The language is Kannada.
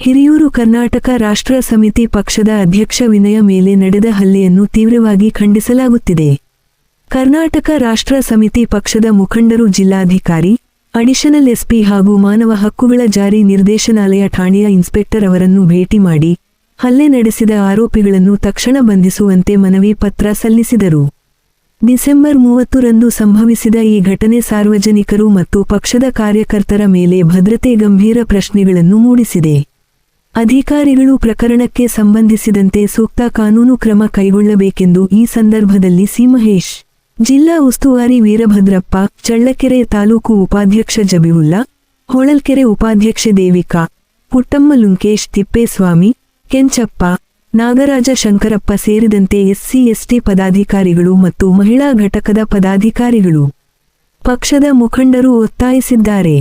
ಹಿರಿಯೂರು ಕರ್ನಾಟಕ ರಾಷ್ಟ್ರ ಸಮಿತಿ ಪಕ್ಷದ ಅಧ್ಯಕ್ಷ ವಿನಯ ಮೇಲೆ ನಡೆದ ಹಲ್ಲೆಯನ್ನು ತೀವ್ರವಾಗಿ ಖಂಡಿಸಲಾಗುತ್ತಿದೆ. ಕರ್ನಾಟಕ ರಾಷ್ಟ್ರ ಸಮಿತಿ ಪಕ್ಷದ ಮುಖಂಡರು ಜಿಲ್ಲಾಧಿಕಾರಿ, ಅಡಿಷನಲ್ ಎಸ್ಪಿ ಹಾಗೂ ಮಾನವ ಹಕ್ಕುಗಳ ಜಾರಿ ನಿರ್ದೇಶನಾಲಯ ಠಾಣೆಯ ಇನ್ಸ್ಪೆಕ್ಟರ್ ಅವರನ್ನು ಭೇಟಿ ಮಾಡಿ ಹಲ್ಲೆ ನಡೆಸಿದ ಆರೋಪಿಗಳನ್ನು ತಕ್ಷಣ ಬಂಧಿಸುವಂತೆ ಮನವಿ ಪತ್ರ ಸಲ್ಲಿಸಿದರು. ಡಿಸೆಂಬರ್ ಮೂವತ್ತರಂದು ಸಂಭವಿಸಿದ ಈ ಘಟನೆ ಸಾರ್ವಜನಿಕರು ಮತ್ತು ಪಕ್ಷದ ಕಾರ್ಯಕರ್ತರ ಮೇಲೆ ಭದ್ರತೆ ಗಂಭೀರ ಪ್ರಶ್ನೆಗಳನ್ನು ಮೂಡಿಸಿದೆ. ಅಧಿಕಾರಿಗಳು ಪ್ರಕರಣಕ್ಕೆ ಸಂಬಂಧಿಸಿದಂತೆ ಸೂಕ್ತ ಕಾನೂನು ಕ್ರಮ ಕೈಗೊಳ್ಳಬೇಕೆಂದು ಈ ಸಂದರ್ಭದಲ್ಲಿ ಸಿ ಮಹೇಶ್, ಜಿಲ್ಲಾ ಉಸ್ತುವಾರಿ ವೀರಭದ್ರಪ್ಪ, ಚಳ್ಳಕೆರೆ ತಾಲೂಕು ಉಪಾಧ್ಯಕ್ಷ ಜಬಿವುಲ್ಲಾ, ಹೊಳಲ್ಕೆರೆ ಉಪಾಧ್ಯಕ್ಷೆ ದೇವಿಕಾ, ಪುಟ್ಟಮ್ಮ ಲುಂಕೇಶ್ ತಿಪ್ಪೇಸ್ವಾಮಿ, ಕೆಂಚಪ್ಪ, ನಾಗರಾಜ ಶಂಕರಪ್ಪ ಸೇರಿದಂತೆ ಎಸ್ಸಿ, ಎಸ್ಟಿ ಪದಾಧಿಕಾರಿಗಳು ಮತ್ತು ಮಹಿಳಾ ಘಟಕದ ಪದಾಧಿಕಾರಿಗಳು. ಪಕ್ಷದ ಮುಖಂಡರು ಒತ್ತಾಯಿಸಿದ್ದಾರೆ.